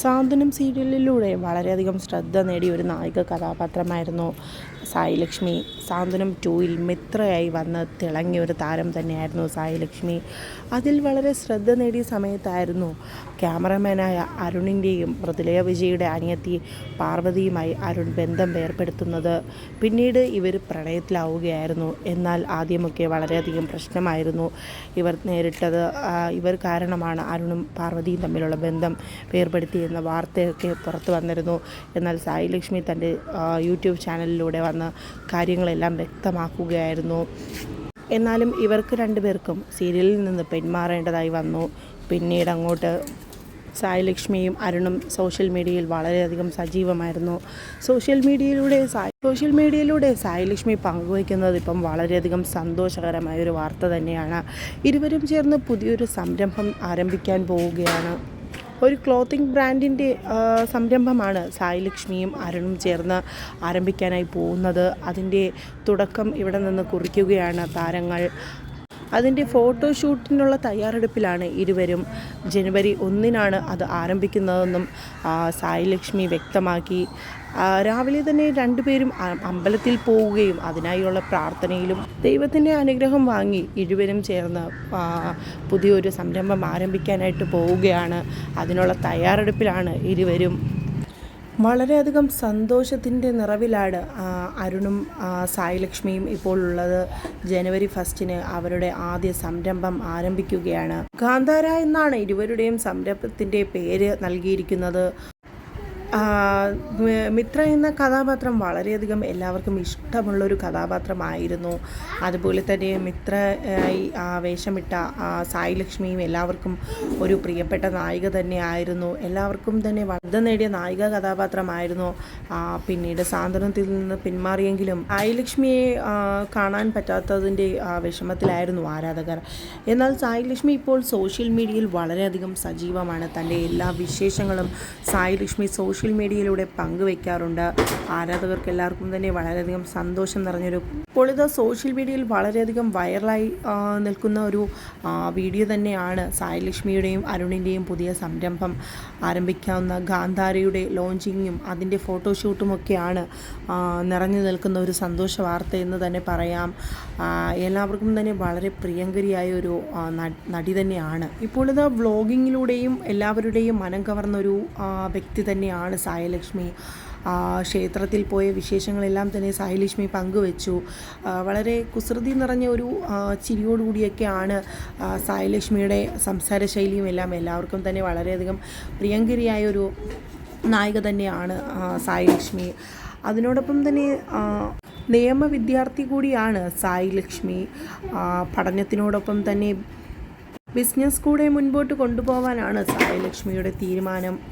സാന്ത്വനം സീരിയലിലൂടെ വളരെയധികം ശ്രദ്ധ നേടിയ ഒരു നായിക കഥാപാത്രമായിരുന്നു സായി ലക്ഷ്മി സാന്ത്വനം ടൂയിൽ മിത്രയായി വന്ന് തിളങ്ങിയ ഒരു താരം തന്നെയായിരുന്നു സായി ലക്ഷ്മി അതിൽ വളരെ ശ്രദ്ധ നേടിയ സമയത്തായിരുന്നു ക്യാമറമാനായ അരുണിന്റെയും മൃദുലയ വിജയുടെ അനിയത്തി പാർവതിയുമായി അരുൺ ബന്ധം വേർപ്പെടുത്തുന്നത്. പിന്നീട് ഇവർ പ്രണയത്തിലാവുകയായിരുന്നു. എന്നാൽ ആദ്യമൊക്കെ വളരെയധികം പ്രശ്നമായിരുന്നു ഇവർ നേരിട്ടത്. ഇവർ കാരണമാണ് അരുണും പാർവതിയും തമ്മിലുള്ള ബന്ധം വേർപെടുത്തിയെന്ന വാർത്തയൊക്കെ പുറത്ത് വന്നിരുന്നു. എന്നാൽ സായി ലക്ഷ്മി തന്റെ യൂട്യൂബ് ചാനലിലൂടെ വന്ന് കാര്യങ്ങളെല്ലാം വ്യക്തമാക്കുകയായിരുന്നു. എന്നാലും ഇവർക്ക് രണ്ടുപേർക്കും സീരിയലിൽ നിന്ന് പിന്മാറേണ്ടതായി വന്നു. പിന്നീട് അങ്ങോട്ട് സായി ലക്ഷ്മിയും അരുണും സോഷ്യൽ മീഡിയയിൽ വളരെയധികം സജീവമായിരുന്നു. സോഷ്യൽ മീഡിയയിലൂടെ സായി സോഷ്യൽ മീഡിയയിലൂടെ സായി ലക്ഷ്മി പങ്കുവയ്ക്കുന്നത് ഇപ്പം വളരെയധികം സന്തോഷകരമായ ഒരു വാർത്ത തന്നെയാണ്. ഇരുവരും ചേർന്ന് പുതിയൊരു സംരംഭം ആരംഭിക്കാൻ പോവുകയാണ്. ഒരു ക്ലോത്തിങ് ബ്രാൻഡിന്റെ സംരംഭമാണ് സായി ലക്ഷ്മിയും അരുണും ചേർന്ന് ആരംഭിക്കാനായി പോകുന്നത്. അതിന്റെ തുടക്കം ഇവിടെ നിന്ന് കുറിക്കുകയാണ് താരങ്ങൾ. അതിന്റെ ഫോട്ടോഷൂട്ടിനുള്ള തയ്യാറെടുപ്പിലാണ് ഇരുവരും. ജനുവരി ഒന്നിനാണ് അത് ആരംഭിക്കുന്നതെന്നും ആ, സായി ലക്ഷ്മി വ്യക്തമാക്കി രാവിലെ തന്നെ രണ്ടുപേരും അമ്പലത്തിൽ പോവുകയും അതിനായുള്ള പ്രാർത്ഥനയിലും ദൈവത്തിന്റെ അനുഗ്രഹം വാങ്ങി ഇരുവരും ചേർന്ന് പുതിയൊരു സംരംഭം ആരംഭിക്കാനായിട്ട് പോവുകയാണ്. അതിനുള്ള തയ്യാറെടുപ്പിലാണ് ഇരുവരും വളരെയധികം സന്തോഷത്തിന്റെ നിറവിലാണ് അരുണും സായിലക്ഷ്മിയും സായി ലക്ഷ്മിയും ഇപ്പോൾ ഉള്ളത്. ജനുവരി ഫസ്റ്റിന് അവരുടെ ആദ്യ സംരംഭം ആരംഭിക്കുകയാണ്. ഗാന്ധാര എന്നാണ് ഇരുവരുടെയും സംരംഭത്തിന്റെ പേര് നൽകിയിരിക്കുന്നത്. മിത്ര എന്ന കഥാപാത്രം വളരെയധികം എല്ലാവർക്കും ഇഷ്ടമുള്ളൊരു കഥാപാത്രമായിരുന്നു. അതുപോലെ തന്നെ മിത്ര വേഷമിട്ട സായി ലക്ഷ്മിയും എല്ലാവർക്കും ഒരു പ്രിയപ്പെട്ട നായിക തന്നെയായിരുന്നു. എല്ലാവർക്കും തന്നെ വർദ്ധ നേടിയ നായിക കഥാപാത്രമായിരുന്നു. പിന്നീട് സാന്ത്വനത്തിൽ നിന്ന് പിന്മാറിയെങ്കിലും സായി ലക്ഷ്മിയെ കാണാൻ പറ്റാത്തതിന്റെ വിഷമത്തിലായിരുന്നു ആരാധകർ. എന്നാൽ സായി ലക്ഷ്മി ഇപ്പോൾ സോഷ്യൽ മീഡിയയിൽ വളരെയധികം സജീവമാണ്. തന്റെ എല്ലാ വിശേഷങ്ങളും സായി ലക്ഷ്മി സോഷ്യൽ മീഡിയയിലൂടെ പങ്കുവെക്കാറുണ്ട്. ആരാധകർക്ക് എല്ലാവർക്കും തന്നെ വളരെയധികം സന്തോഷം നിറഞ്ഞൊരു ഇത് സോഷ്യൽ മീഡിയയിൽ വളരെയധികം വൈറലായി നിൽക്കുന്ന ഒരു വീഡിയോ തന്നെയാണ് സായി ലക്ഷ്മിയുടെയും അരുണിന്റെയും പുതിയ സംരംഭം. ആരംഭിക്കാവുന്ന ഗാന്ധാരയുടെ ലോഞ്ചിങ്ങും അതിന്റെ ഫോട്ടോഷൂട്ടുമൊക്കെയാണ് നിറഞ്ഞു നിൽക്കുന്ന ഒരു സന്തോഷ വാർത്ത എന്ന് തന്നെ പറയാം. എല്ലാവർക്കും തന്നെ വളരെ പ്രിയങ്കരിയായ ഒരു നടി തന്നെയാണ്. ഇപ്പോൾ വ്ളോഗിങ്ങിലൂടെയും എല്ലാവരുടെയും മനം കവർന്ന ഒരു വ്യക്തി തന്നെയാണ് സായലക്ഷ്മി. ആ, ക്ഷേത്രത്തിൽ പോയ വിശേഷങ്ങളെല്ലാം തന്നെ സായിലക്ഷ്മി പങ്കുവെച്ചു. വളരെ കുസൃതി നിറഞ്ഞ ഒരു ചിരിയോടുകൂടിയൊക്കെയാണ് സായിലക്ഷ്മിയുടെ സംസാര ശൈലിയും എല്ലാം. എല്ലാവർക്കും തന്നെ വളരെയധികം പ്രിയങ്കരിയായ ഒരു നായിക തന്നെയാണ് ആ, സായി ലക്ഷ്മി അതിനോടൊപ്പം തന്നെ നിയമ വിദ്യാർത്ഥി കൂടിയാണ് സായി ലക്ഷ്മി പഠനത്തിനോടൊപ്പം തന്നെ ബിസിനസ് കൂടെ മുൻപോട്ട് കൊണ്ടുപോകാനാണ് സായി ലക്ഷ്മിയുടെ തീരുമാനം.